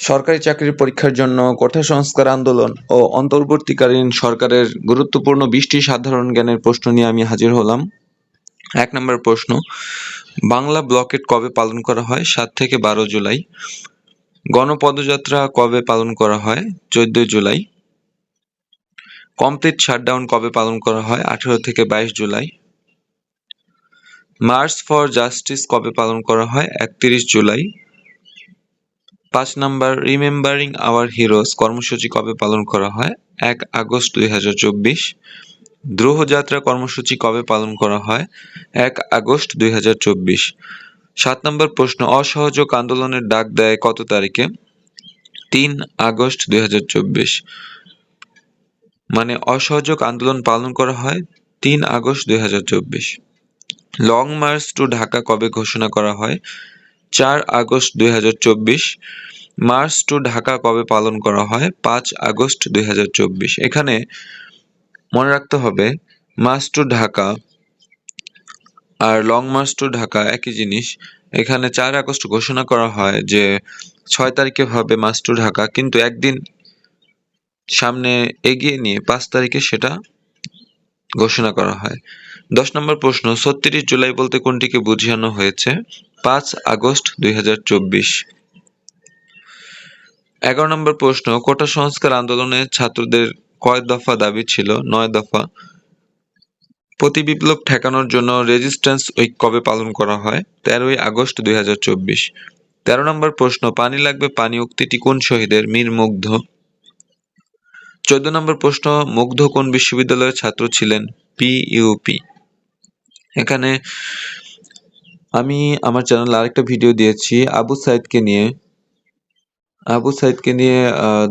সরকারি চাকরির পরীক্ষার জন্য কোটা সংস্কার আন্দোলন ও অন্তর্বর্তীকালীন সরকারের গুরুত্বপূর্ণ বিশটি সাধারণ জ্ঞানের প্রশ্ন নিয়ে আমি হাজির হলাম। এক নম্বর প্রশ্ন, বাংলা ব্লকেট কবে পালন করা হয়? সাত থেকে বারো জুলাই। গণপদযাত্রা কবে পালন করা হয়? চোদ্দই জুলাই। কমপ্লিট শাটডাউন কবে পালন করা হয়? আঠেরো থেকে বাইশ জুলাই। মার্চ ফর জাস্টিস কবে পালন করা হয়? একত্রিশ জুলাই। পাঁচ নাম্বার রিমেম্বারিং আওয়ার হিরোজ কর্মসূচি কবে পালন করা হয়? এক আগস্ট দুই হাজার চব্বিশ। দ্রোহযাত্রা কর্মসূচি কবে পালন করা হয়? এক আগস্ট দুই হাজার চব্বিশ। সাত নম্বর প্রশ্ন, অসহযোগ আন্দোলনের ডাক দেয় কত তারিখে? তিন আগস্ট দুই হাজার চব্বিশ। মানে অসহযোগ আন্দোলন পালন করা হয় তিন আগস্ট দুই হাজার চব্বিশ। লং মার্চ টু ঢাকা কবে ঘোষণা করা হয়? চার আগস্ট দুই হাজার চব্বিশ। মার্চ টু ঢাকা কবে পালন করা হয়? পাঁচ আগস্ট দুই হাজার চব্বিশ। এখানে মনে রাখতে হবে, মার্চ টু ঢাকা আর লং মার্চ টু ঢাকা একই জিনিস। এখানে চার আগস্ট ঘোষণা করা হয় যে ছয় তারিখে হবে মার্চ টু ঢাকা, কিন্তু একদিন সামনে এগিয়ে নিয়ে পাঁচ তারিখে সেটা ঘোষণা করা হয়। দশ নম্বর প্রশ্ন, ছত্রিশ জুলাই বলতে কোনটিকে বুঝানো হয়েছে? পাঁচ আগস্ট দুই এগারো নম্বর প্রশ্ন, কোটা সংস্কার আন্দোলনে ছাত্রদের কয় দফা দাবি ছিল? নয় দফা। প্রতি বিপ্লব ঠেকানোর জন্য রেজিস্ট্যান্স উইক কবে পালন করা হয়? তেরোই আগস্ট দুই হাজার চব্বিশ। তেরো নম্বর প্রশ্ন, পানি লাগবে পানি উক্তিটি কোন শহীদের মীর মুগ্ধ? চোদ্দ নম্বর প্রশ্ন, মুগ্ধ কোন বিশ্ববিদ্যালয়ের ছাত্র ছিলেন? পি ইউপি এখানে আমি আমার চ্যানেলে আরেকটা ভিডিও দিয়েছি, আবু সাইদকে নিয়ে। আবু সাইদকে নিয়ে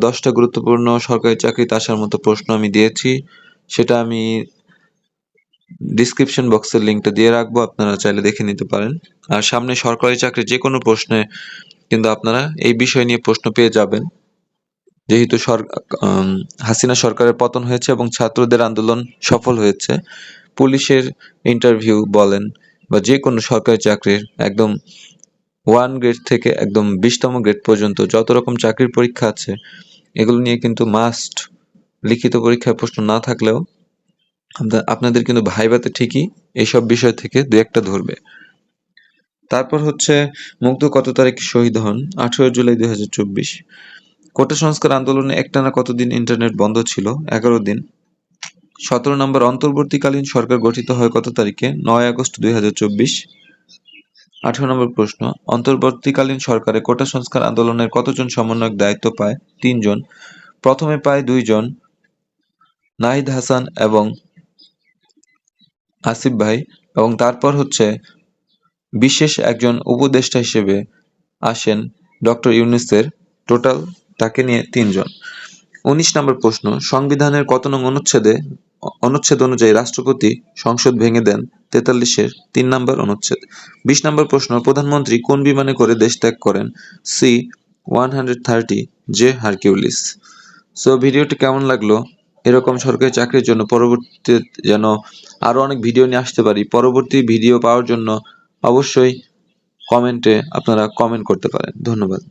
দশটা গুরুত্বপূর্ণ সরকারি চাকরিতে আসার মতো প্রশ্ন আমি দিয়েছি। সেটা আমি ডিসক্রিপশন বক্সের লিঙ্কটা দিয়ে রাখব, আপনারা চাইলে দেখে নিতে পারেন। আর সামনে সরকারি চাকরি যে কোনো প্রশ্নে কিন্তু আপনারা এই বিষয় নিয়ে প্রশ্ন পেয়ে যাবেন। যেহেতু হাসিনা সরকারের পতন হয়েছে এবং ছাত্রদের আন্দোলন সফল হয়েছে, পুলিশের ইন্টারভিউ বলেন বা যে কোনো সরকারি চাকরির একদম ওয়ান গ্রেড থেকে একদম বিশতম গ্রেড পর্যন্ত যত রকম চাকরির পরীক্ষা আছে, এগুলো নিয়ে কিন্তু মাস্ট লিখিত পরীক্ষায় প্রশ্ন না থাকলেও আপনাদের কিন্তু ভাইবাতে ঠিকই এইসব বিষয় থেকে দু একটা ধরবে। তারপর হচ্ছে মুগ্ধ কত তারিখ শহীদ হন? আঠেরো জুলাই দুই হাজার চব্বিশ। কোটা সংস্কার আন্দোলনে একটানা কতদিন ইন্টারনেট বন্ধ ছিল? এগারো দিন। সতেরো নম্বর, অন্তর্বর্তীকালীন সরকার গঠিত হয় কত তারিখে? নয় আগস্ট দুই হাজার চব্বিশ। আঠারো নম্বর প্রশ্ন, অন্তর্বর্তীকালীন সরকারে কোটা সংস্কার আন্দোলনের কতজন সমন্বয়ক দায়িত্ব পায়? তিনজন। প্রথমে পায় দুইজন, নাহিদ হাসান এবং আসিফ ভাই এবং তারপর হচ্ছে বিশেষ একজন উপদেষ্টা হিসেবে আসেন ডক্টর ইউনিসের টোটাল তাকে নিয়ে তিনজন। উনিশ নম্বর প্রশ্ন, সংবিধানের কত নং অনুচ্ছেদে, অনুচ্ছেদ অনুযায়ী রাষ্ট্রপতি সংসদ ভেঙে দেন তেতাল্লিশের তিন নম্বর অনুচ্ছেদ। বিশ নম্বর প্রশ্ন, প্রধানমন্ত্রী কোন বিমানে করে দেশ ত্যাগ করেন? C one hundred thirty J Hercules. So, ভিডিওটি কেমন লাগল? এরকম সরকারি চাকরির জন্য পরবর্তীতে যেন আরও অনেক ভিডিও নিয়ে আসতে পারি, পরবর্তী ভিডিও পাওয়ার জন্য অবশ্যই কমেন্টে আপনারা কমেন্ট করতে পারেন। ধন্যবাদ।